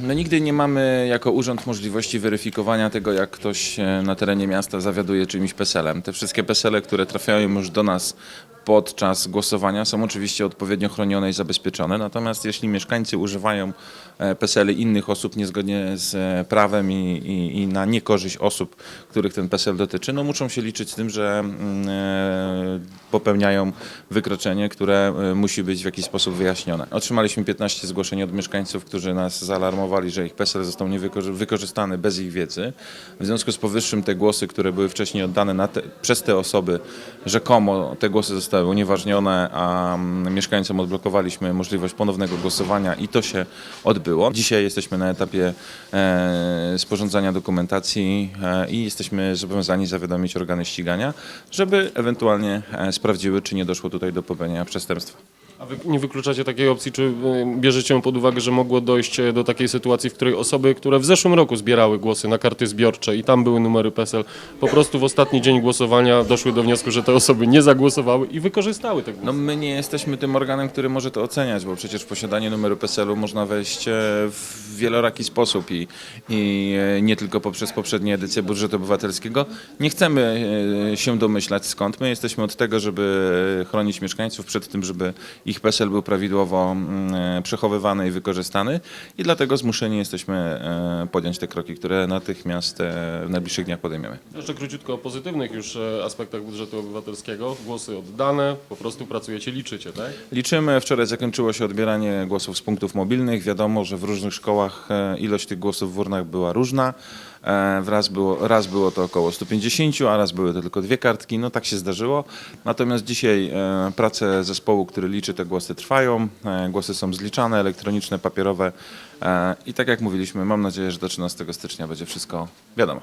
No nigdy nie mamy jako urząd możliwości weryfikowania tego, jak ktoś e, na terenie miasta zawiaduje czymś PESEL-em. Te wszystkie PESEL-e, które trafiają już do nas podczas głosowania są oczywiście odpowiednio chronione i zabezpieczone. Natomiast jeśli mieszkańcy używają e, PESEL-y innych osób niezgodnie z e, prawem i, i, i na niekorzyść osób, których ten PESEL dotyczy, no muszą się liczyć z tym, że mm, e, popełniają wykroczenie, które musi być w jakiś sposób wyjaśnione. Otrzymaliśmy 15 zgłoszeń od mieszkańców, którzy nas zaalarmowali, że ich PESEL został niewykorzy- wykorzystany bez ich wiedzy. W związku z powyższym te głosy, które były wcześniej oddane te, przez te osoby, rzekomo te głosy zostały unieważnione, a mm, mieszkańcom odblokowaliśmy możliwość ponownego głosowania i to się odbyło. Dzisiaj jesteśmy na etapie e, sporządzania dokumentacji e, i jesteśmy zobowiązani zawiadomić organy ścigania, żeby ewentualnie e, sprawdziły, czy nie doszło tutaj do popełnienia przestępstwa. A wy nie wykluczacie takiej opcji, czy y, bierzecie pod uwagę, że mogło dojść e, do takiej sytuacji, w której osoby, które w zeszłym roku zbierały głosy na karty zbiorcze i tam były numery PESEL, po prostu w ostatni dzień głosowania doszły do wniosku, że te osoby nie zagłosowały i wykorzystały te głosy? No my nie jesteśmy tym organem, który może to oceniać, bo przecież posiadanie numeru PESEL-u można wejść e, w wieloraki sposób i, i e, nie tylko poprzez poprzednie edycje budżetu obywatelskiego. Nie chcemy się domyślać skąd. My jesteśmy od tego, żeby chronić mieszkańców przed tym, żeby ich PESEL był prawidłowo mm, e, przechowywany i wykorzystany i dlatego zmuszeni jesteśmy e, podjąć te kroki, które natychmiast e, w najbliższych dniach podejmiemy. Jeszcze króciutko o pozytywnych już aspektach budżetu obywatelskiego. Głosy oddane, po prostu pracujecie, liczycie, tak? Liczymy. Wczoraj zakończyło się odbieranie głosów z punktów mobilnych. Wiadomo, że w różnych szkołach ilość tych głosów w urnach była różna. Raz było, raz było to około 150, a raz były to tylko dwie kartki. No tak się zdarzyło. Natomiast dzisiaj prace zespołu, który liczy te głosy trwają. E, Głosy są zliczane, elektroniczne, papierowe. E, I tak jak mówiliśmy, mam nadzieję, że do 13 stycznia będzie wszystko wiadomo.